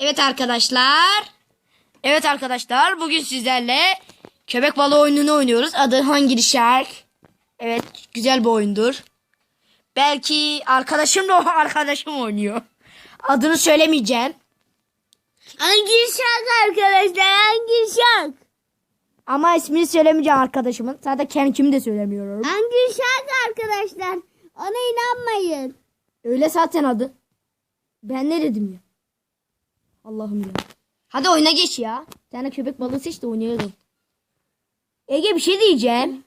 Evet arkadaşlar. Evet arkadaşlar bugün sizlerle köpek balığı oyununu oynuyoruz. Adı Hungry Shark. Evet güzel bir oyundur. Belki arkadaşım da o arkadaşım oynuyor. Adını söylemeyeceğim. Hangi şarkı arkadaşlar? Hangi şarkı? Ama ismini söylemeyeceğim arkadaşımın. Zaten kendimi de söylemiyorum. Hangi şarkı arkadaşlar? Ona inanmayın. Öyle zaten adı. Ben ne dedim ya? Allah'ım ya. Hadi oyuna geç ya. Bir tane köpek balığı seç de oynayalım. Ege bir şey diyeceğim.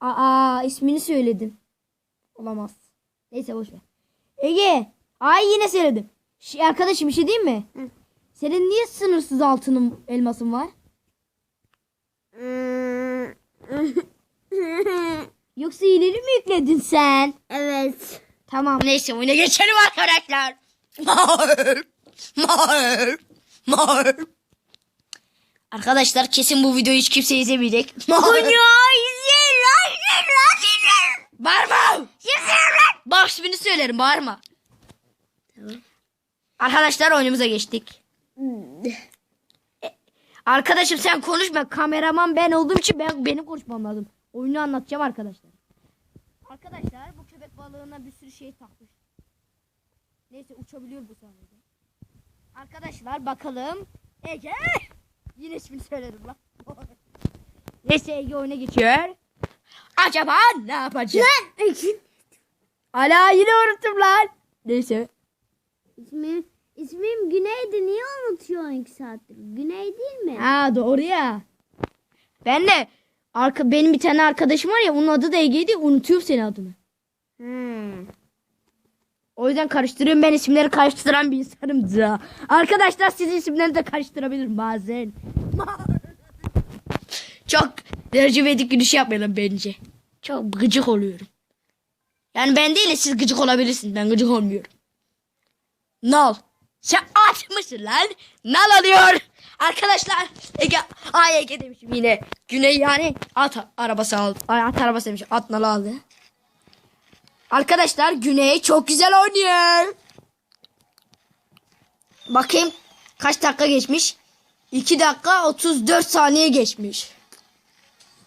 Aa ismini söyledim. Olamaz. Neyse boş ver. Ege. Ay yine söyledim. Şey, arkadaşım bir şey diyeyim mi? Hı. Senin niye sınırsız altının elmasın var? Yoksa ileri mi yükledin sen? evet. Tamam. Neyse oyuna geçelim arkadaşlar. Mağır. Mağır. Arkadaşlar kesin bu videoyu hiç kimse izlemeyecek. İzleyin. Bağırma. Bak ismini söylerim bağırma. Arkadaşlar oyunumuza geçtik. E, Arkadaşım sen konuşma. Kameraman ben olduğum için ben benim konuşmam lazım. Oyunu anlatacağım arkadaşlar. Arkadaşlar bu köpek balığına bir sürü şey takmış. Neyse uçabiliyor bu sayede. Arkadaşlar bakalım. Ege. Yine ismini söyledim lan. Neyse Ege oyuna geçiyor. Acaba ne yapacak? Ala yine unuttum lan. Neyse. İsmim, ismim Güney'di. Niye unutuyorsun iki saattir? Güney değil mi? Ha doğru ya. Ben de arka, benim bir tane arkadaşım var ya onun adı da Ege'ydi unutuyorum senin adını. Hmm. O yüzden karıştırıyorum ben isimleri karıştıran bir insanım da. Arkadaşlar sizin isimleri de karıştırabilirim bazen. Çok dercivedik gülüş yapmayalım bence. Çok gıcık oluyorum. Yani ben değil de siz gıcık olabilirsiniz. Ben gıcık olmuyorum. Nal. Sen aç mısın lan? Nal alıyor. Arkadaşlar Ege, ay Ege demişim yine. Güney yani at arabası aldı. Ay at arabası demişim. At nalı aldı. Arkadaşlar Güney çok güzel oynuyor. Bakayım kaç dakika geçmiş? 2 dakika 34 saniye geçmiş.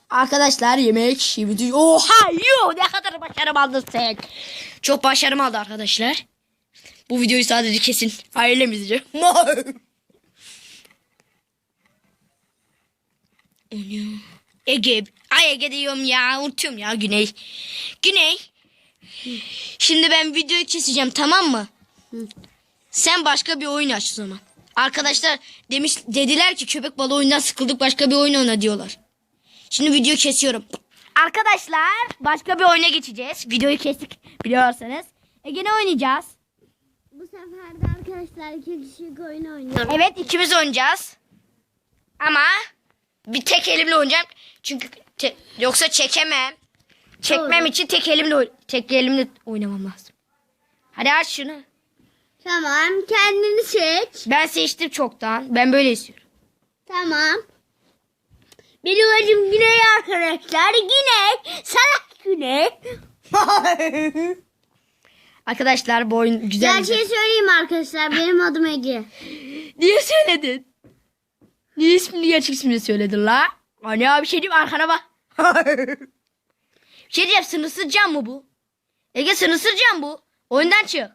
Arkadaşlar yemek şimdi oha yo ne kadar başarım aldın sen. Çok başarım aldı arkadaşlar. Bu videoyu sadece kesin ailem izleyecek. Ege. Ay Ege diyorum ya. Unutuyorum ya Güney. Güney. Şimdi ben videoyu keseceğim tamam mı? Sen başka bir oyun aç o zaman. Arkadaşlar demiş dediler ki köpek balığı oyundan sıkıldık başka bir oyun oyna diyorlar. Şimdi video kesiyorum. Arkadaşlar başka bir oyuna geçeceğiz. Videoyu kestik biliyorsanız. Ege ne oynayacağız? Bu sefer de arkadaşlar iki kişilik oyun oynuyoruz. Evet ikimiz oynayacağız. Ama bir tek elimle oynayacağım. Çünkü te- yoksa çekemem. Çekmem Doğru. için tek elimle tek elimle oynamam lazım. Hadi aç şunu. Tamam kendini seç. Ben seçtim çoktan. Ben böyle istiyorum. Tamam. Benim adım Güney arkadaşlar. Güney. Salak Güney. Arkadaşlar bu oyun güzel. Gerçeği güzel. söyleyeyim arkadaşlar. Benim adım Ege. Niye söyledin? Niye ismini gerçek ismini söyledin la? Anne abi bir şey diyeyim arkana bak. şey sınırsız cam mı bu? Ege sınırsız cam bu. Oyundan çık.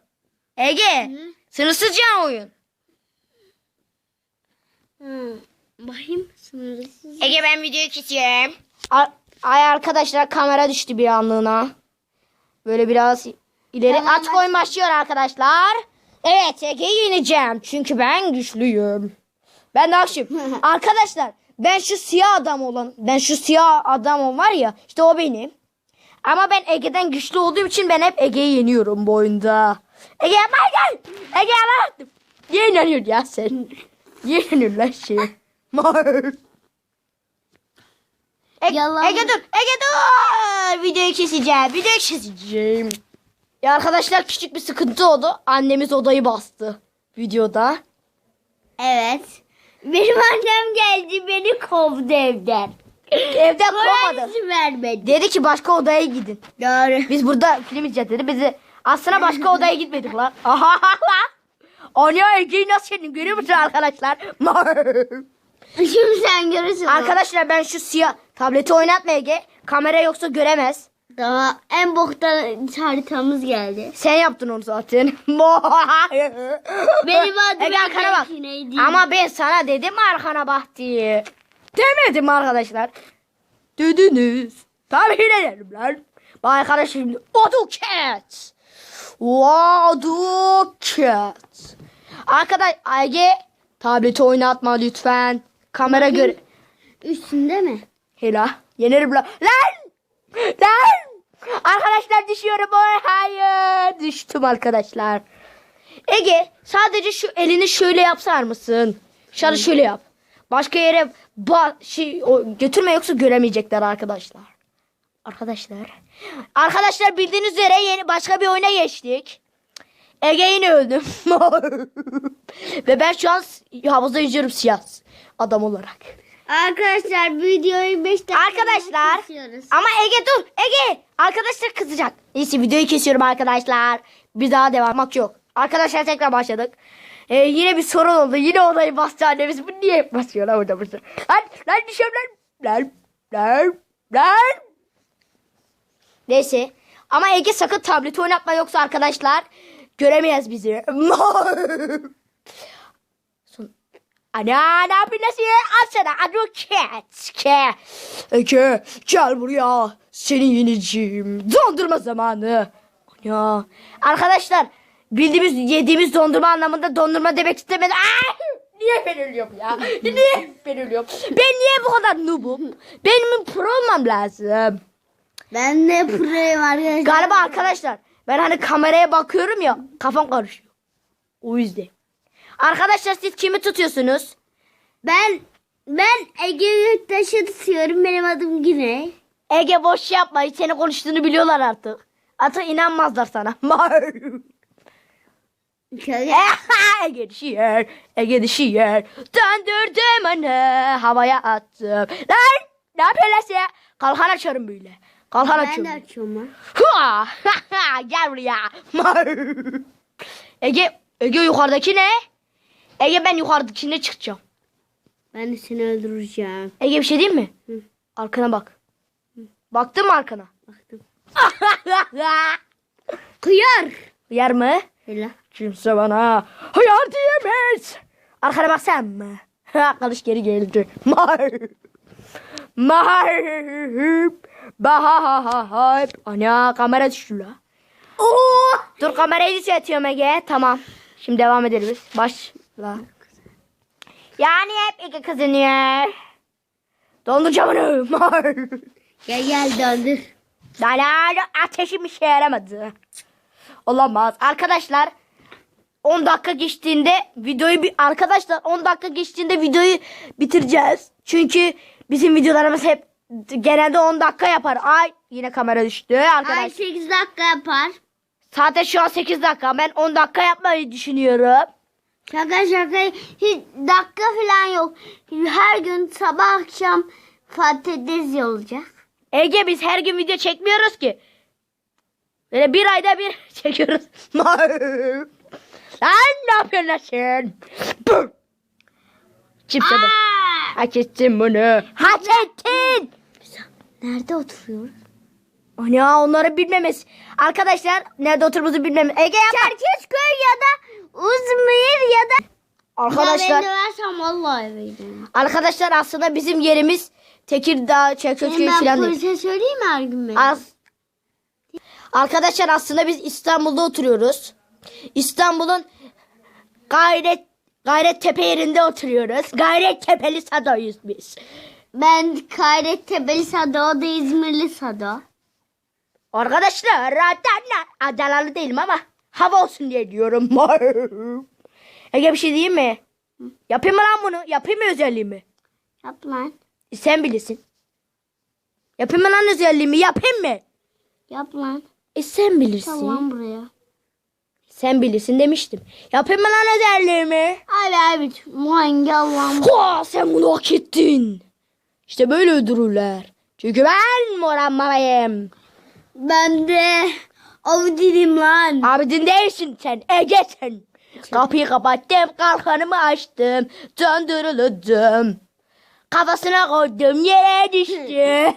Ege Hı? sınırsız cam oyun. Hı. Bakayım sınırsız. Ege ben videoyu kesiyorum. Ay arkadaşlar kamera düştü bir anlığına. Böyle biraz ileri Tamam, aç koyun başlıyor arkadaşlar. Evet Ege'yi yeneceğim. Çünkü ben güçlüyüm. Ben de akşam. arkadaşlar ben şu siyah adam olan ben şu siyah adam var ya işte o benim. Ama ben Ege'den güçlü olduğum için ben hep Ege'yi yeniyorum bu oyunda. Ege yapma gel. Ege yapma. Niye inanıyorsun ya sen? Niye inanıyorsun lan şey? Ege, Yalan. Ege dur. Ege dur. Videoyu keseceğim. Videoyu keseceğim. Ya arkadaşlar küçük bir sıkıntı oldu. Annemiz odayı bastı. Videoda. Evet. Benim annem geldi beni kovdu evden. Evden kovmadı. Öğrencisi vermedi. Dedi ki başka odaya gidin. Doğru. Biz burada film izleyeceğiz dedi. Bizi aslında başka odaya gitmedik lan. Anya Ege'yi nasıl yendim görüyor musun arkadaşlar? Şimdi sen görürsün. arkadaşlar ben şu siyah tableti oynatma Ege. Kamera yoksa göremez. Daha en boktan haritamız geldi. Sen yaptın onu zaten. Benim adım Ege arkana bak. Ama ben sana dedim arkana bak diye. Demedim arkadaşlar. Dediniz. Tabii dedim lan. Bak arkadaşlar şimdi AutoCAD. AutoCAD. Arkadaş Ege tableti oynatma lütfen. Kamera gör. Üstünde mi? Hela. Yenerim lan. Lan! Lan! Arkadaşlar düşüyorum. Hayır. Düştüm arkadaşlar. Ege sadece şu elini şöyle yapsar mısın? Şöyle şöyle yap. Başka yere ba şey o, götürme yoksa göremeyecekler arkadaşlar. Arkadaşlar. Arkadaşlar bildiğiniz üzere yeni başka bir oyuna geçtik. Ege yine öldüm. Ve ben şu an havuzda yüzüyorum siyah adam olarak. Arkadaşlar videoyu 5 dakika Arkadaşlar kesiyoruz. ama Ege dur Ege arkadaşlar kızacak. Neyse videoyu kesiyorum arkadaşlar. Bir daha devam yok. Arkadaşlar tekrar başladık. Ee, yine bir sorun oldu. Yine odayı bastı annemiz. Bu niye hep basıyor lan orada basıyor. Lan lan düşüyorum lan. Lan lan lan. Neyse. Ama Ege sakın tableti oynatma yoksa arkadaşlar göremeyiz bizi. Son- Ana ne yapıyorsun? Al sana aduket. Ke. Ege gel buraya. Seni yeneceğim. Dondurma zamanı. Ya. Arkadaşlar bildiğimiz yediğimiz dondurma anlamında dondurma demek istemedim. Aa! Niye ben ölüyorum ya? Niye ben ölüyorum? Ben niye bu kadar noobum? Benim pro olmam lazım. Ben de proyum arkadaşlar. Galiba arkadaşlar ben hani kameraya bakıyorum ya kafam karışıyor. O yüzden. Arkadaşlar siz kimi tutuyorsunuz? Ben ben Ege Yurttaş'ı tutuyorum. Benim adım Güney. Ege boş yapma. Seni konuştuğunu biliyorlar artık. Artık inanmazlar sana. Ege şiir. Ege şiir. Döndürdüm onu. Havaya attım. Lan ne yapıyorsun sen? Kalkan açarım böyle. Kalkan Ben de açıyorum. açıyorum lan. Hua! Gel buraya. Ege, Ege yukarıdaki ne? Ege ben yukarıdakine çıkacağım. Ben de seni öldüreceğim. Ege bir şey diyeyim mi? Hı. Arkana bak. Baktın mı arkana? Baktım. Kıyar. Yer mi? Hele. Kimse bana hayal diyemez. Arkana baksan mı? Arkadaş geri geldi. Mar. Mar. Bahahahahap. Ana kamera düştü la. Oo! Dur kamerayı düzeltiyorum Ege. Tamam. Şimdi devam ederiz. Başla. Yani hep Ege kazanıyor. Donduracağım onu. Mar. Gel gel döndür. Lan ateşim işe yaramadı. Olamaz. Arkadaşlar 10 dakika geçtiğinde videoyu bir arkadaşlar 10 dakika geçtiğinde videoyu bitireceğiz. Çünkü bizim videolarımız hep genelde 10 dakika yapar. Ay yine kamera düştü Ay arkadaşlar. 8 dakika yapar. Zaten şu an 8 dakika. Ben 10 dakika yapmayı düşünüyorum. Şaka şaka hiç dakika falan yok. Her gün sabah akşam patates olacak. Ege biz her gün video çekmiyoruz ki. Böyle bir ayda bir çekiyoruz. Lan ne yapıyorsun lan sen? Çipse bak. Hak ettin bunu. Hak ettin. Nerede oturuyoruz? Ana onları bilmemiz. Arkadaşlar nerede oturduğumuzu bilmemiz. Ege yapma. Çerkezköy ya da Uzmir ya da Arkadaşlar. Ya ben döversem vallahi eve giderim. Arkadaşlar aslında bizim yerimiz Tekirdağ, Çerkezköy ben falan polise söyleyeyim mi her gün beni? Az... Arkadaşlar aslında biz İstanbul'da oturuyoruz. İstanbul'un Gayret Gayrettepe yerinde oturuyoruz. Gayrettepeli Sado'yuz biz. Ben Kayrettebeli Sado, o da İzmirli Sado. Arkadaşlar Adana, Adanalı değilim ama hava olsun diye diyorum. Ege bir şey diyeyim mi? Yapayım mı lan bunu? Yapayım mı özelliğimi? Yap lan. Sen bilirsin. Yapayım mı lan özelliğimi? Yapayım mı? Yap lan. E sen bilirsin. Tamam buraya. Sen bilirsin demiştim. Yapayım mı lan özelliğimi? Abi abi hangi Allah'ım. Ha, sen bunu hak ettin. İşte böyle öldürürler. Çünkü ben Moran Ben de Avudinim lan. Abidin değilsin sen. Ege'sin. Kapıyı kapattım, kalkanımı açtım, döndürüldüm. Kafasına koydum, yere düştü.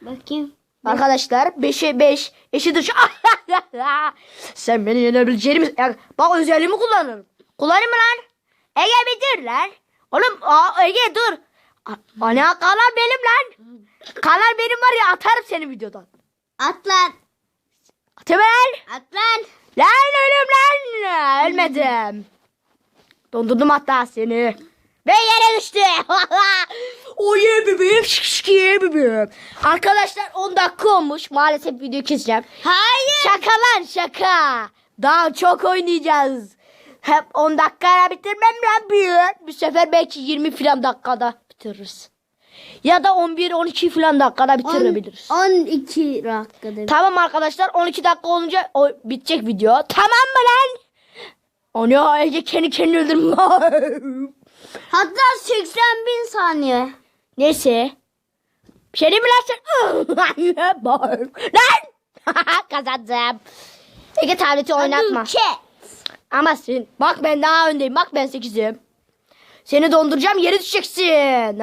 Bakayım. Arkadaşlar 5'e 5 eşittir şu. Sen beni yenebileceğini bak özelliğimi kullanırım. Kullanayım mı lan? Ege bir dur lan. Oğlum aa, Ege dur. Ana kanal benim lan. Kanal benim var ya atarım seni videodan. Atlan. Temel. Atlan. Lan ölüm lan. Ölmedim. Dondurdum hatta seni. Ve yere düştü. o ye bebeğim. Şişkiye bebeğim. Arkadaşlar 10 dakika olmuş. Maalesef videoyu keseceğim. Hayır. Şaka lan şaka. Daha çok oynayacağız. Hep 10 dakikaya bitirmem bir. Bir sefer belki 20 falan dakikada bitiririz. Ya da 11-12 falan dakikada bitirebiliriz. 12 dakikada. Tamam arkadaşlar 12 dakika olunca o bitecek video. Tamam mı lan? Onu Ece kendi kendini öldürme. Hatta 80 bin saniye. Neyse. Bir şey mi lan lan! Kazandım. Ege tableti oynatma. Ama sen bak ben daha öndeyim. Bak ben 8'im. Seni donduracağım yere düşeceksin.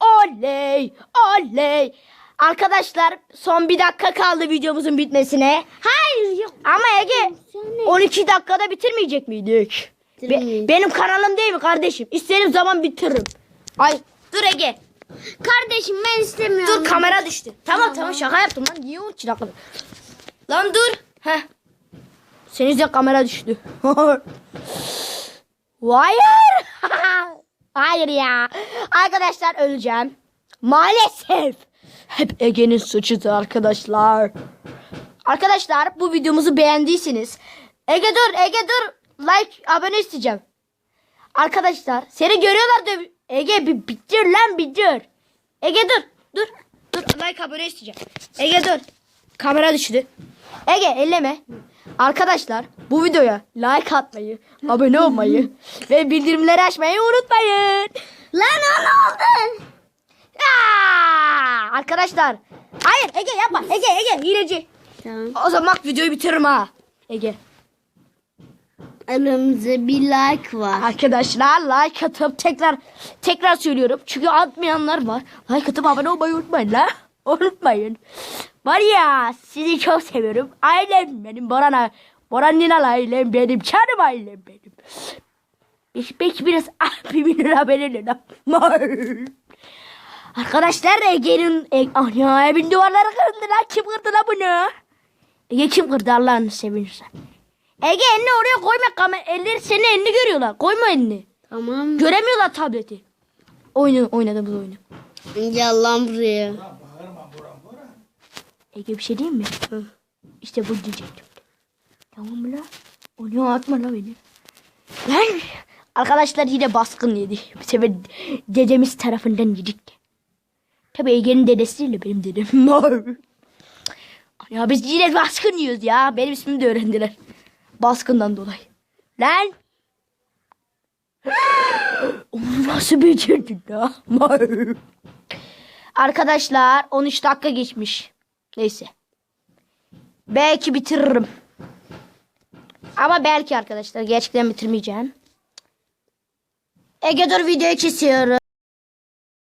oley oley. Arkadaşlar son bir dakika kaldı videomuzun bitmesine. Hayır yok. Ama Ege Yani. 12 dakikada bitirmeyecek miydik? Be- benim kanalım değil mi kardeşim? İstediğim zaman bitiririm. Ay dur Ege. Kardeşim ben istemiyorum. Dur kamera düştü. Tamam tamam şaka yaptım lan. Niye için akıllı? Lan dur. Heh. Senin yüzünden kamera düştü. Hayır. Hayır ya. Arkadaşlar öleceğim. Maalesef. Hep Ege'nin suçudur arkadaşlar. Arkadaşlar bu videomuzu beğendiyseniz Ege dur Ege dur like abone isteyeceğim. Arkadaşlar seni görüyorlar da Ege bir bitir lan bitir. Ege dur dur dur like abone isteyeceğim. Ege dur kamera düştü. Ege elleme. Arkadaşlar bu videoya like atmayı, abone olmayı ve bildirimleri açmayı unutmayın. Lan o ne oldu? Aa, arkadaşlar. Hayır Ege yapma. Ege Ege hileci. Tamam. O zaman videoyu bitiririm ha. Ege. Elimizde bir like var. Arkadaşlar like atıp tekrar tekrar söylüyorum. Çünkü atmayanlar var. Like atıp abone olmayı unutmayın la. Unutmayın. Var ya sizi çok seviyorum. Ailem benim Boran Boran Ninal ailem benim. Canım ailem benim. Belki biraz abimin haberinin Arkadaşlar Ege'nin e, ah ya evin duvarları kırıldı lan. Kim kırdı lan bunu? Ege kim kırdı Allah'ını sevinirsen. Ege elini oraya koyma kamer elleri senin elini görüyorlar. Koyma elini. Tamam. Göremiyorlar tableti. Oyunu oynadığımız oyunu. Gel lan buraya. Ege bir şey diyeyim mi? İşte bu diyecektim. Tamam mı la? Onu atma la beni. Lan! Arkadaşlar yine baskın yedi. Bu sefer dedemiz tarafından yedik. Tabii Ege'nin dedesiyle benim dedem. ya biz yine baskın yiyoruz ya. Benim ismimi de öğrendiler. Baskından dolayı. Lan! Onu nasıl becerdin la? Arkadaşlar 13 dakika geçmiş. Neyse. Belki bitiririm. Ama belki arkadaşlar gerçekten bitirmeyeceğim. Ege dur videoyu kesiyorum.